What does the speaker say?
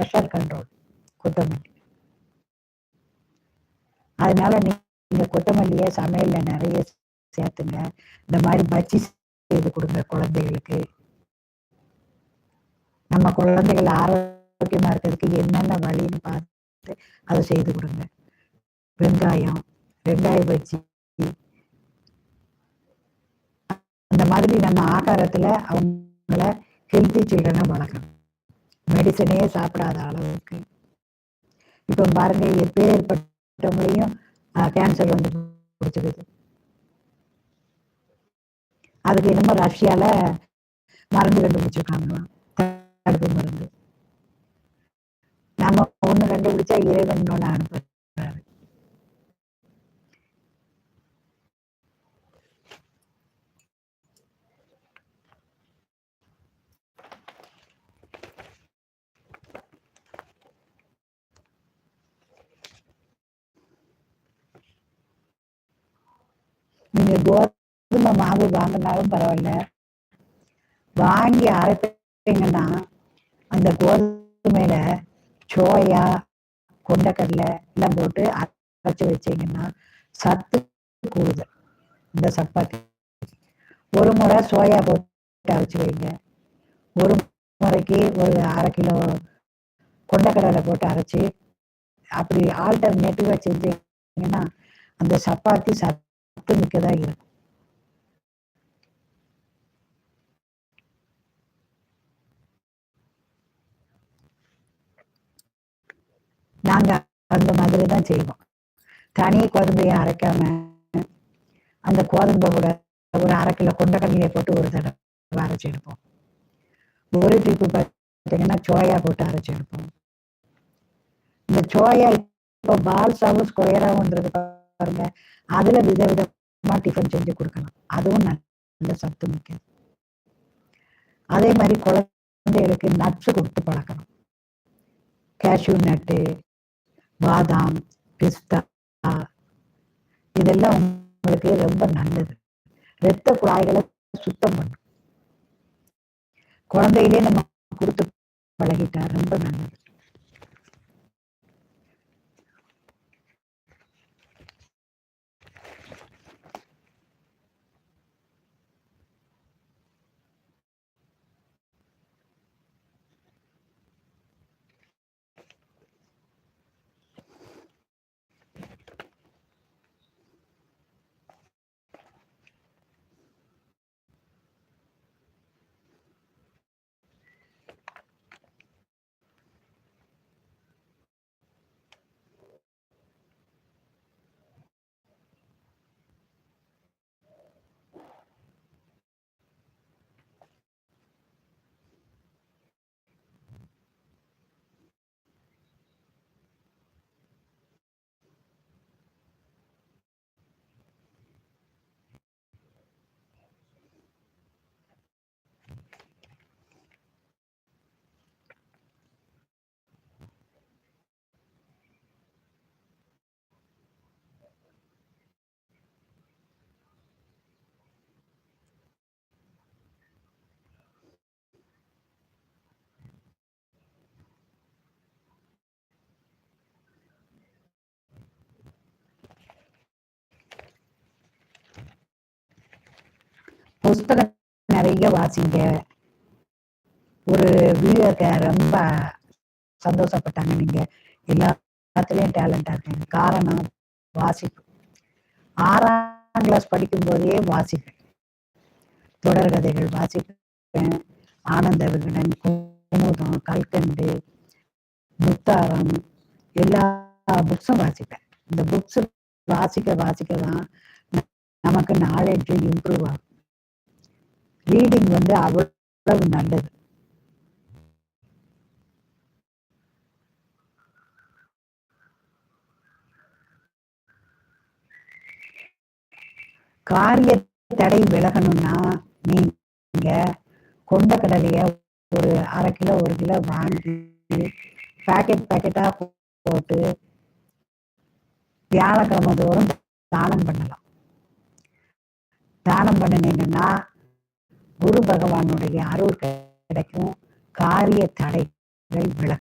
Pressure control கொத்தமல்லி. அதனால நீங்கள் கொத்தமல்லியை சமையலில் நிறைய சேர்த்துங்க. இந்த மாதிரி பஜ்ஜி செய்து கொடுங்க குழந்தைகளுக்கு. நம்ம குழந்தைகள் ஆரோக்கியமா இருக்கிறதுக்கு என்னென்ன வழின்னு பார்த்து அதை செய்து கொடுங்க. வெங்காயம் வெங்காய பஜ்ஜி. அந்த மாதிரி நம்ம ஆகாரத்துல அவங்கள ஹெல்த்தி சில்ட்ரனை வளர்க்கணும். மெடிசனே சாப்பிடாத அளவுக்கு. இப்போ பாருங்க எப்பேற்பட்டவங்களையும் கேன்சர் வந்து பிடிச்சிருது. அதுக்கு என்னமோ ரஷ்யால மருந்து கண்டுபிடிச்சிருக்காங்களாம் தடுப்பு மருந்து. நம்ம ஒண்ணு கண்டுபிடிச்சா இறைவன் ஒன்று அனுப்புறது நீங்க கோதுமை மாவு வாங்கினாலும் பரவாயில்ல. வாங்கி அரைப்பீங்கன்னா அந்த கோதுமையில சோயா கொண்டக்கடலை எல்லாம் போட்டு அரைச்சி வச்சீங்கன்னா சத்து கூடுது. இந்த சப்பாத்தி. ஒரு முறை சோயா போட்டு அரைச்சி வைங்க. ஒரு முறைக்கு ஒரு அரை கிலோ கொண்டக்கடலை போட்டு அரைச்சி அப்படி ஆல்டர்னேட்டிவா செஞ்சீங்கன்னா அந்த சப்பாத்தி சத்து மிக்கதா இருக்கும் நாங்க அந்த மாதிரி தான் செய்வோம் தனி கோதுமையை அரைக்காம அந்த கோதுமை கூட ஒரு அரை கிலோ கொண்டக்கடலையை போட்டு ஒரு தடவை அரைச்சி எடுப்போம் ஒரு டிப்பு பார்த்தீங்கன்னா சோயா போட்டு அரைச்சி எடுப்போம் இந்த சோயா இப்போ பால்சாவும் ஸ்கொயராகவும் பாருங்க. அதுல விதவிதமா டிஃபன் செஞ்சு கொடுக்கலாம். அதுவும் நல்ல சத்து மிக்கது. அதே மாதிரி குழந்தைகளுக்கு நட்ஸ் கொடுத்து பழக்கணும். கேஷ்யூ நட்டு பாதாம் பிஸ்தா இதெல்லாம் உங்களுக்கு ரொம்ப நல்லது. இரத்த குழாய்களை சுத்தம் பண்ணும். குழந்தையிலே நம்ம கொடுத்து பழகிட்டா ரொம்ப நல்லது. புஸ்தகம் நிறைய வாசிங்க. ஒரு வீடியோ ரொம்ப சந்தோஷப்பட்டாங்க நீங்க. எல்லாத்துலயும் டேலண்டா இருக்கீங்க. காரணம் வாசிப்பு. ஆறாம் கிளாஸ் படிக்கும் போதே வாசிப்பேன் தொடர்கதைகள் வாசிப்பேன். ஆனந்த விகடன் குமுதம் கல்கண்டு முத்தாரம் எல்லா புக்ஸும் வாசிப்பேன். இந்த புக்ஸ் வாசிக்க வாசிக்க தான் நமக்கு நாலேஜ் இம்ப்ரூவ் ஆகும். ரீடிங் வந்து அவ்வளவு நல்லது. காரிய தடை விலகணும்னா நீங்க கொண்ட கடலைய ஒரு அரை கிலோ ஒரு கிலோ வாங்கி பேக்கெட் பேக்கெட்டா போட்டு வியாழக்கிழமை தோறும் தானம் பண்ணலாம். தானம் பண்ணினீங்கன்னா குரு பகவானுடைய அருள் கிடைக்கும். காரிய தடைகள் விலகும்.